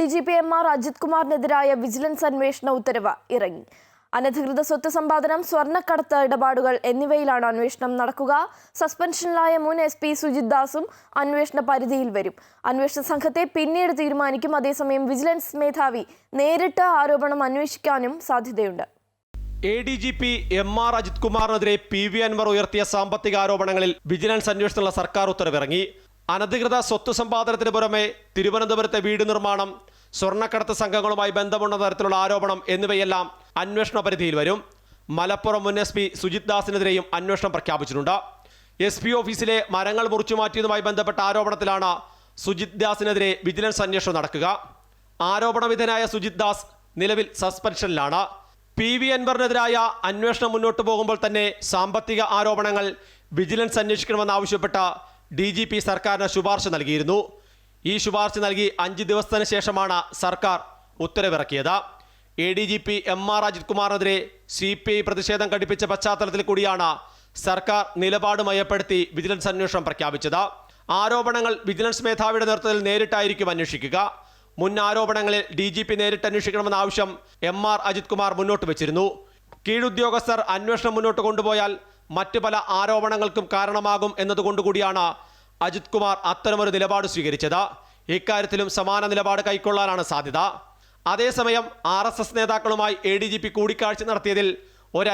D G P M R Ajith കുമാറിനെതിരായ vigilance അന്വേഷണ ഉത്തരവ് ഇറങ്ങി. അനധികൃത സ്വത്ത് സമ്പാദനം സ്വർണക്കടത്ത് ഇടപാടുകൾ എന്നിവയിലാണ് അന്വേഷണം നടക്കുക. സസ്പെൻഷനിലായ മുൻ എസ് പി സുജിത് ദാസും അന്വേഷണ പരിധിയിൽ വരും. അന്വേഷണ സംഘത്തെ പിന്നീട് തീരുമാനിക്കും. അതേസമയം വിജിലൻസ് മേധാവി നേരിട്ട് ആരോപണം അന്വേഷിക്കാനും സാധ്യതയുണ്ട്. A D G P M R Ajith കുമാറിനെതിരെ P V Anwar ഉയർത്തിയ സാമ്പത്തിക ആരോപണങ്ങളിൽ വിജിലൻസ് അന്വേഷണത്തിനുള്ള സർക്കാർ ഉത്തരവിറങ്ങി. അനധികൃത സ്വത്ത് സമ്പാദനത്തിന് പുറമെ തിരുവനന്തപുരത്തെ വീട് നിർമ്മാണം സ്വർണക്കടത്ത് സംഘങ്ങളുമായി ബന്ധമുള്ള തരത്തിലുള്ള ആരോപണം എന്നിവയെല്ലാം അന്വേഷണ പരിധിയിൽ വരും. മലപ്പുറം മുൻ എസ് പി സുജിത് ദാസിനെതിരെയും അന്വേഷണം പ്രഖ്യാപിച്ചിട്ടുണ്ട്. എസ് പി ഓഫീസിലെ മരങ്ങൾ മുറിച്ചു മാറ്റിയതുമായി ബന്ധപ്പെട്ട ആരോപണത്തിലാണ് സുജിത് ദാസിനെതിരെ വിജിലൻസ് അന്വേഷണം നടക്കുക. ആരോപണവിധനായ സുജിത് ദാസ് നിലവിൽ സസ്പെൻഷനിലാണ്. പി വി അൻവറിനെതിരായ അന്വേഷണം മുന്നോട്ട് പോകുമ്പോൾ തന്നെ സാമ്പത്തിക ആരോപണങ്ങൾ വിജിലൻസ് അന്വേഷിക്കണമെന്നാവശ്യപ്പെട്ട ഡി ജി പി സർക്കാരിന് ശുപാർശ നൽകിയിരുന്നു. ഈ ശുപാർശ നൽകി അഞ്ച് ദിവസത്തിന് ശേഷമാണ് സർക്കാർ ഉത്തരവിറക്കിയത്. A D G P M R Ajith കുമാറിനെതിരെ C P I പ്രതിഷേധം ഘടിപ്പിച്ച പശ്ചാത്തലത്തിൽ കൂടിയാണ് സർക്കാർ നിലപാട് മയപ്പെടുത്തി വിജിലൻസ് അന്വേഷണം പ്രഖ്യാപിച്ചത്. ആരോപണങ്ങൾ വിജിലൻസ് മേധാവിയുടെ നേതൃത്വത്തിൽ നേരിട്ടായിരിക്കും അന്വേഷിക്കുക. മുൻ ആരോപണങ്ങളിൽ ഡി ജി പി നേരിട്ട് അന്വേഷിക്കണമെന്ന ആവശ്യം എം ആർ അജിത് കുമാർ മുന്നോട്ട് വെച്ചിരുന്നു. കീഴുദ്യോഗസ്ഥർ അന്വേഷണം മുന്നോട്ട് കൊണ്ടുപോയാൽ മറ്റു പല ആരോപണങ്ങൾക്കും കാരണമാകും എന്നതുകൊണ്ടുകൂടിയാണ് അജിത് കുമാർ അത്തരമൊരു നിലപാട് സ്വീകരിച്ചത്. ഇക്കാര്യത്തിലും സമാന നിലപാട് കൈക്കൊള്ളാനാണ് സാധ്യത. അതേസമയം ആർ എസ് എസ് നേതാക്കളുമായി എ ഡി ജി പി കൂടിക്കാഴ്ച നടത്തിയതിൽ ഒരു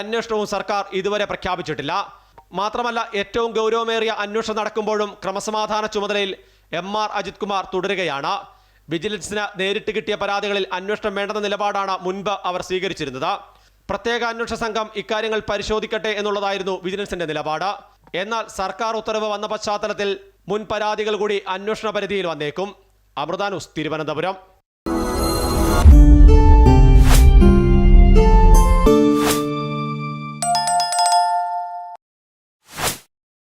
സർക്കാർ ഇതുവരെ പ്രഖ്യാപിച്ചിട്ടില്ല. മാത്രമല്ല ഏറ്റവും ഗൗരവമേറിയ അന്വേഷണം നടക്കുമ്പോഴും ക്രമസമാധാന ചുമതലയിൽ എം ആർ അജിത് കുമാർ തുടരുകയാണ്. വിജിലൻസിന് നേരിട്ട് കിട്ടിയ പരാതികളിൽ അന്വേഷണം വേണ്ടെന്ന നിലപാടാണ് മുൻപ് അവർ സ്വീകരിച്ചിരുന്നത്. പ്രത്യേക അന്വേഷണ സംഘം ഇക്കാര്യങ്ങൾ പരിശോധിക്കട്ടെ എന്നുള്ളതായിരുന്നു വിജിലൻസിന്റെ നിലപാട്. എന്നാൽ സർക്കാർ ഉത്തരവ് വന്ന പശ്ചാത്തലത്തിൽ മുൻ പരാതികൾ കൂടി അന്വേഷണ പരിധിയിൽ വന്നേക്കും. അമൃതാനുസ് തിരുവനന്തപുരം.